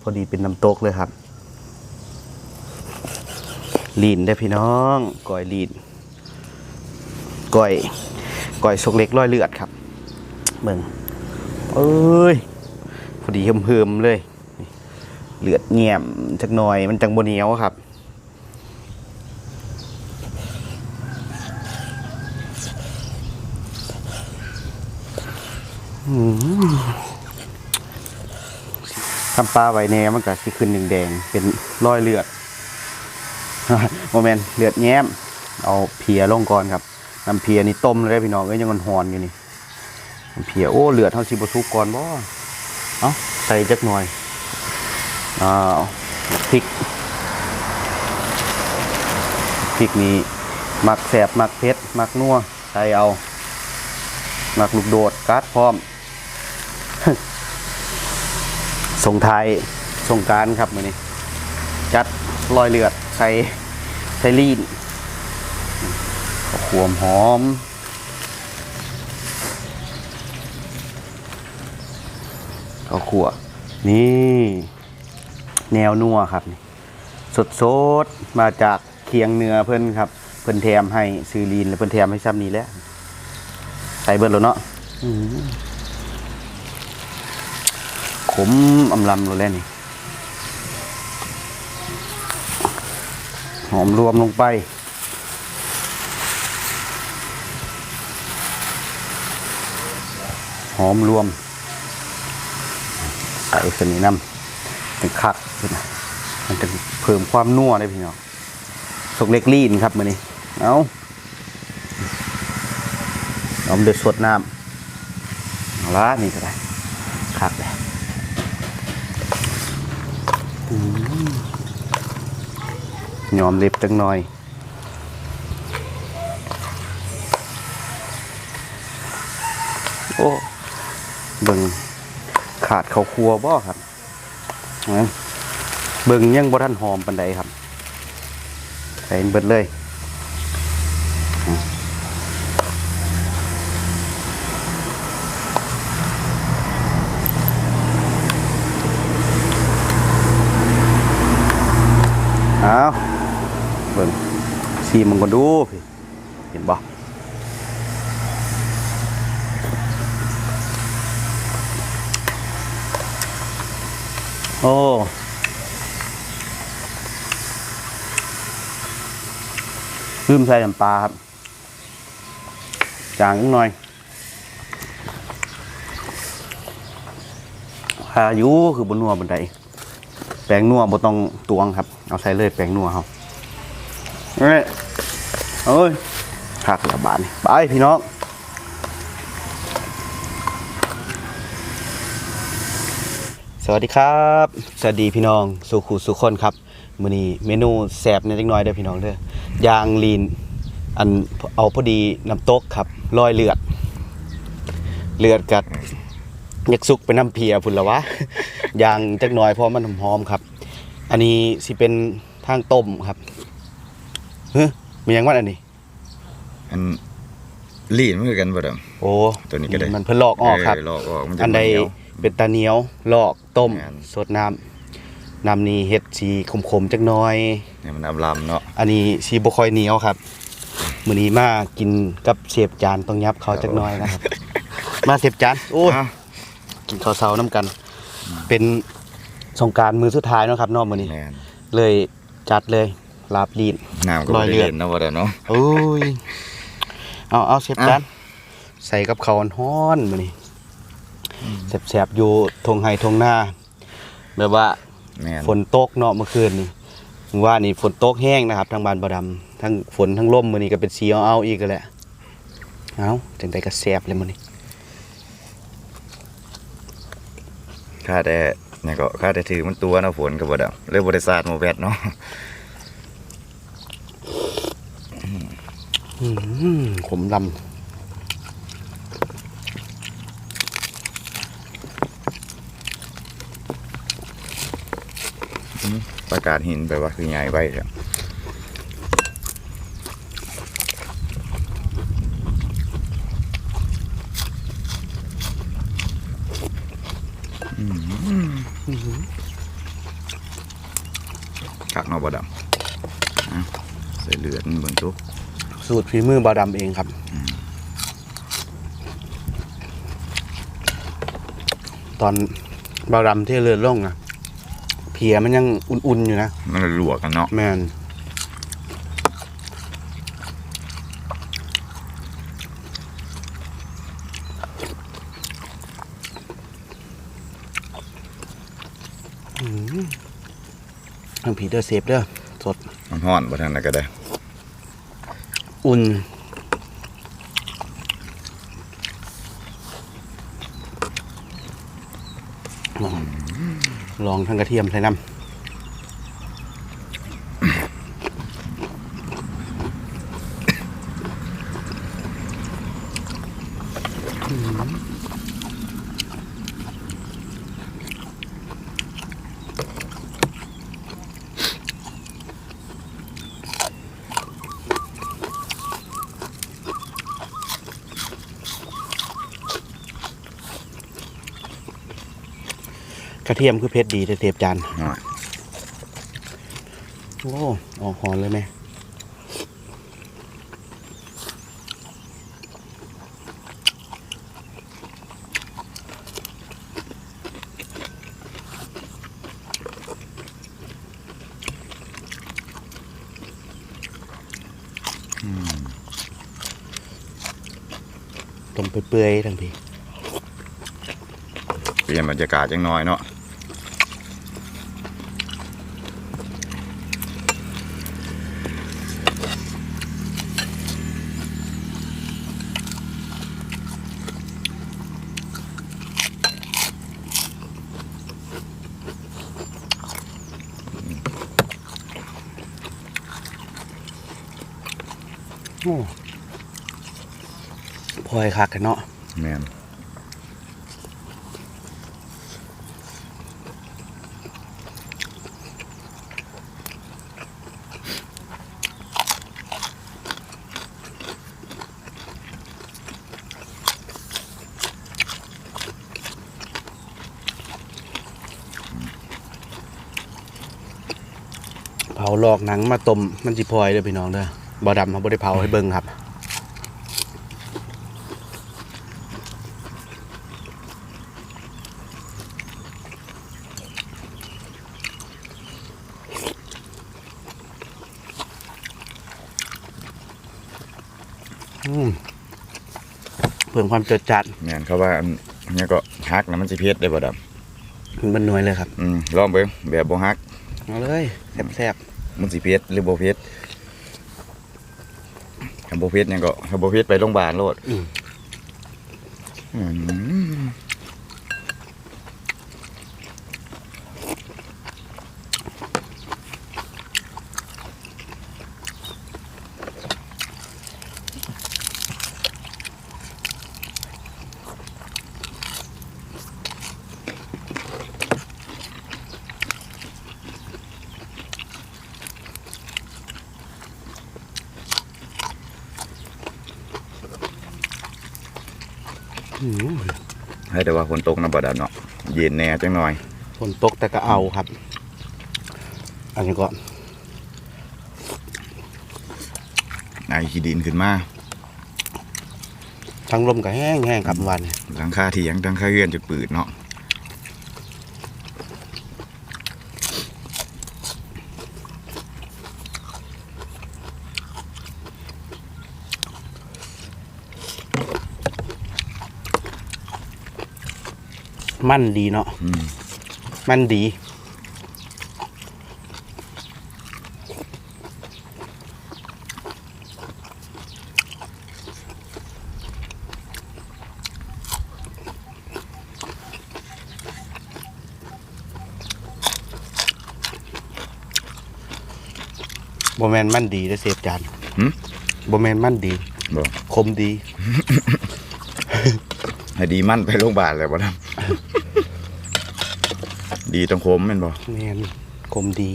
พอดีเป็นน้ำตกเลยครับ ลีนได้พี่น้องก้อยลีนก้อยก้อยชกเล็กร้อยเลือดครับเบิ่งเอ้ยพอดีเฮิมๆเลย เลือดเงียมจักหน่อยมันจังบเหนียวครับอืม ทำปลาไว้แน่มันก็สิขึ้นแดงๆเป็นรอยเลือดโมเมนต์เลือดแง้ม เอาเพียลงก่อนครับน้ำเพียนี่ต้มเลยพี่น้องก็ยังหอนอยู่นี่น้ำเพียโอ้เลือดเท่าสิบสุกก่อนบ่เอ้าใส่จักหน่อยอ้าวพริกพริกนี้มักแสบมักเผ็ดมักนัวใส่เอา มักลูกโดดกัดพร้อม ส่งท้ายส่งการครับมือนี้ จัดรอยเลือดใส่ใส่ลีนเอาขวมหอมเอาขัวนี่ แนวนัวครับ สดสดมาจากเคียงเนื้อเพิ่นครับ เพิ่นแถมให้ซื้อลีนแล้วเพิ่นแถมให้ซ้ำนี้แล้วใส่เบิร์ดแล้วเนาะอื มอำลำเลยแหละนี่ หอมรวมลงไป หอมรวมใส่สนิน้ำเป็นคักขึ้นมันจะเพิ่มความนัวได้พี่น้องสกเล็กลีนครับมือนี้ เอาเอาเดือดสดน้ำเอาละนี่ก็ได้คักเลย ยอมเล็บจังหน่อย โอ้เบิ่งขาดเขาครัวบ่ครับเบิ่งยังบ่ทันหอมปันใดครับใส่เบิดเลย อาเบิ่งซีมันก็ดูพี่เห็นบ่โอ้ลืมใส่น้ำปลาครับ จางนิดหน่อยพายุคือบนนัวบนได แป้งนัวบ่ต้องตวงครับ เอาใส่เลยแป้งนัวเขาเอ้ยเอ้ยหักละบาทนี่ไปพี่น้องสวัสดีครับ สวัสดีพี่น้องสุขุสุขคนครับมื้อนี้เมนูแซ่บนิดน้อยเด้อพี่น้องเด้อย่างลีนอันเอาพอดีน้ำตกครับลอยเลือด เลือดกัดยากสุกเป็นน้ำเพียพุ่นละวะ ย่างจักหน่อยเพราะมันหอมๆครับ อันนี้สิเป็นทางต้มครับเฮ้ยมีหยังว่าอันนี้ อันลีนมันคือกันบ่ดอกโอ้ตัวนี้ก็ได้มันเพิ่นลอกออกครับเลอกออกมันจะอันใดเหนียวเป็นตาเหนียวลอกต้มแม่นสดน้ำน้ำนี้เฮ็ดสีขมๆจักหน่อยเนี่ยมันอำลำเนาะอันนี้สีบ่ค่อยเหนียวครับมื้อนี้มากินกับเชฟจานต้องยับเขาจักหน่อยนะครับ มาเชฟจานโอ้ยอะกินข้าวเช้าน้ำกัน เป็นสงกรารมือสุดท้ายเนาะครับเนอกมื้อนี้ แม่นเลยจัดเลยลาบลีน น้ำก็รบ่อยได้เลือด เล่นเนาะบ่ดอกเนาะโอ้ย เอาเอาเชฟอะจานใส่กับข้าวฮ้อนๆมื้อนี้แซ่บๆอยู่ทงไห้ทงหน้าแบบว่า แม่นฝนตกเนาะเมื่อคืนนี่ว่านี่ฝนตกแห้งนะครับ ทางบ้านบ่ดำทั้งฝนทั้งลมมื้อนี้ก็เป็นสีเอาๆอีกก็แหละเอาจังไดก็แซ่บเลยมื้อนี้ ค่าแต่เนี่ยก็ค่าแต่ถือมันตัวเนาะฝนก็บ่ดอกเลยบ่ได้สาดหมู่แวดเนาะอืมขมลำประกาศหินไปว่าคือใหญ่ไว้ครับ คักเนาะบ่ดำอะใส่เลือ ดมันเบิ่งตุ๊กสูตรฝีมือบาวดำเองครับ ตอนบาวดำที่เลือดล่งนะเพียมันยังอุ่นๆอยู่นะ มันลวกกันเนาะแมนอืมทางผีเดอร์เซฟเด้อสดมันฮ้อนบ่ทันน่ะก็ได้ อุ่น ลองลองทั้งกระเทียมใส่น้ำ กระเทียมคือเพชรดีแต่เทปจานน้อยโอ้ออกหอนเลยไหมต้มไปเปื่อยๆทั้งทีเปลี่ยนบรรยากาศจังน้อยเนาะ โอ้ พลอยคักกันเนาะแม่นเผาหลอกหนังมาต้มมันจิพลอยเด้อพี่น้องเด้อบ่ดำเขาบ่ได้เผาให้เบิ่งครับ เพิ่มความจดจัดแม่นเขาว่าอันเนี่ยก็ฮักนะมันสิเผ็ดได้บ่ดำมันหน่วยเลยครับ อืมลองเบิ่งแบบบ่ฮักเอาเลยแซ่บมันสิเผ็ดหรือบ่เผ็ดถ้าบ่เผ็ดเนี่ยก็ถ้าบ่เผ็ดไปโรงพยาบาลโลดๆอืม อืม อืม ให้แต่ว่าฝนตกนะบ่ดำเนาะเย็นแน่จังหน่อยฝนตกแต่ก็เอาครับ อันนี้ก็ไอขี้ดินขึ้นมาทั้งลมก็แห้งแห้งครับวันนี้หลังคาเถียงหลังคาเรือนจะปืดเนาะ มั่นดีเนาะอืมมั่นดีบแมนมั่นดีได้อเซฟจานหึบแมนมั่นดีบ่คมดี ให้ดีมั่นไปโรงพยาบาลเลยบ่ดำ ดีตังคมแม่นบ่แมนคมดี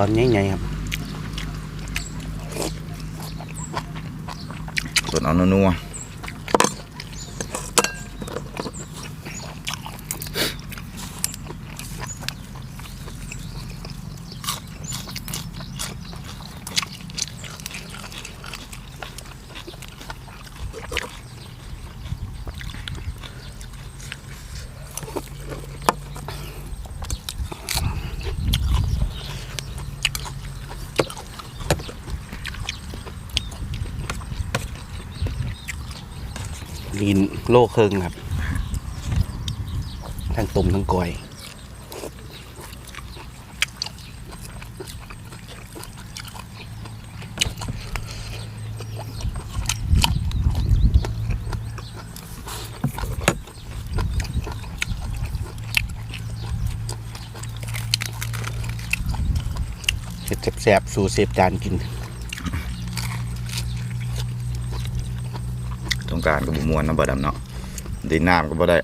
ตอนใหญ่ๆครับส่วนเอานัวๆ ลีนโลเคิงครับ ทั้งต้มทั้งกอยเห็ดแสบๆสู่เสพจานกิน งกรารก็บ่ม่วนเนาะบ่ดำเนาะดินน้ำก็บ่ได้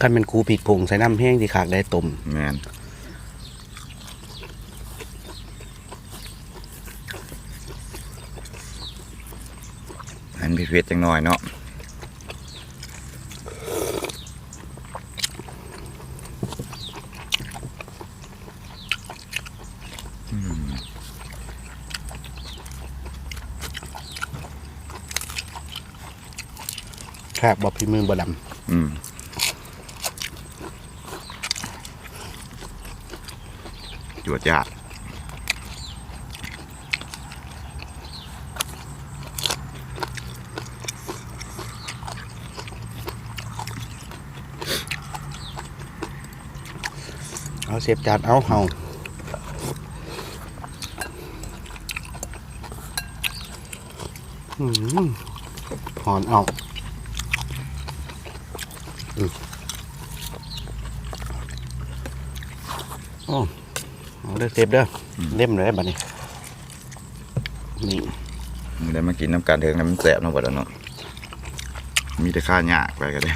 คันเป็นคูผิดผงใส่น้ำแห้งที่ขากได้ต้มแม่น เผ็ดๆจังหน่อยเนาะอืมครับบอพี่มือบดอืมจวดจ้าดำเอาเสียบจานเอาเฮาอืมหอนเอาอืมโอ้เอาเด้อเสียบเด้ออเล่มเลยบัดนี้นี่มึงได้มากินน้ำกันเถิงน้ำมันแสบเนาะบ่ดำเนาะมีแต่ข้าหยากไปก็ได้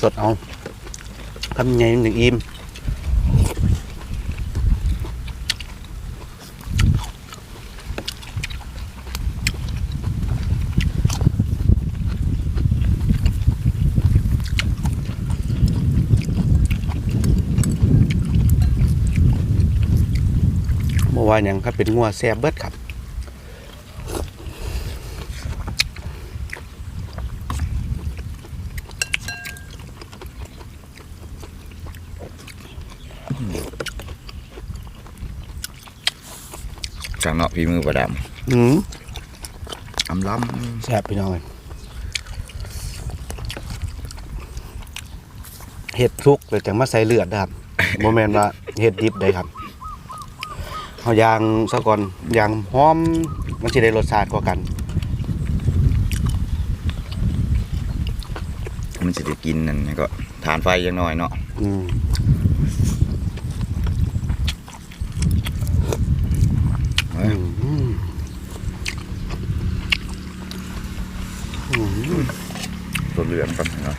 สดเอาทำยังไงหนึ่งอิ่มเมื่อวานยังครับเป็นงัวแซ่บเบิดครับ เนาะพี่มือบ่ดอืมำอำล้แซ่บพี่น้องเอ้ยเห็ดทุกเลยจังมาใส่เลือดนะครับโมเมนว่าเห็ดดิบได้ครับเอายางซะก่อนยางหอมมันจะได้รสชาติกว่ากันำมันสิได้กินนั่นก็ทานไฟอยังน้อยเนาะอืม เอ้ย อืมอืม ตัวเหลืองครับเนาะ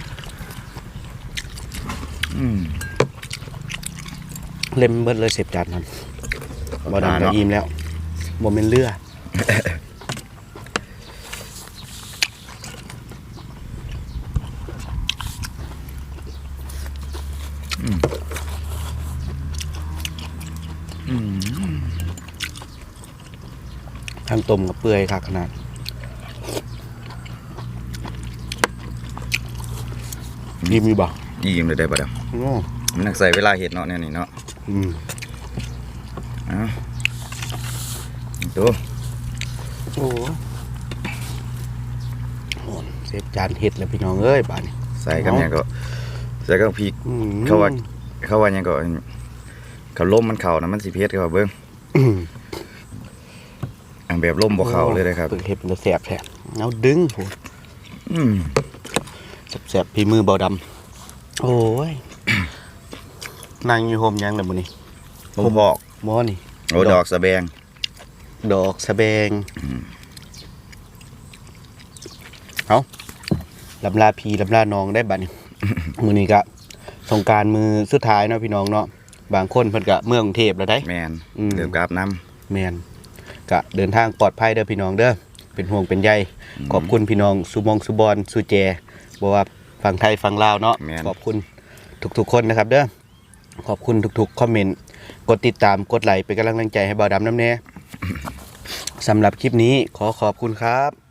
อืมเล็มเบิดเลยเสพจานครับบ่ดังก็เนาะอิ่มแล้วบ่เป็นเลือดอืมทั้งต้มกับเปื่อยค่ะขนาด อิ่มอยู่บ่ยิ้มเลยได้ปะเดี๋ยวโอ้มันนักใส่เวลาเห็ดเนาะเนี่ยนี่เนาะอืมอะดูโอ้โหเซฟจานเห็ดเลยพี่น้องเอ้ยบ้านนี้ใส่กันเนี่ยก็ใส่กับพริกอืมเขาว่าเขาว่าหยังก็เขาล้มมันเข่านะมันสิเผ็ดเขาเบิ่งอืมอันแบบล้มบ่เข้าเลยนะครับเปิดเห็ดมันแสบแท้เอาดึงโหอืม แสบๆพี่มือเบาดำโอ้ยนั่งอยู่โฮมยังเลยมื้อนี้ผมบอกหมอนี่โอ้ดอกสะแบง ดอกสะแบงเอาลำลาพีลำลาน้องได้บัดนี้มือนี้ก็สงกรารมือสุดท้ายเนาะพี่น้องเนาะบางคนเพิ่นก็เมืองกรุงเทพแล้วได้แมนอืมเดือบกราบน้ำแมนก็เดินทางปลอดภัยเด้อพี่น้องเด้อเป็นห่วงเป็นใยขอบคุณพี่น้องสุมองสุบอนสุเจ บอกว่าฝั่งไทยฝั่งลาวเนาะแม่น ขอบคุณทุกๆคนนะครับ เด้อขอบคุณทุกๆคอมเมนต์กดติดตามกดไลค์เป็นกำลังใจให้บ่าวดำน้ำแน่ สำหรับคลิปนี้ขอขอบคุณครับ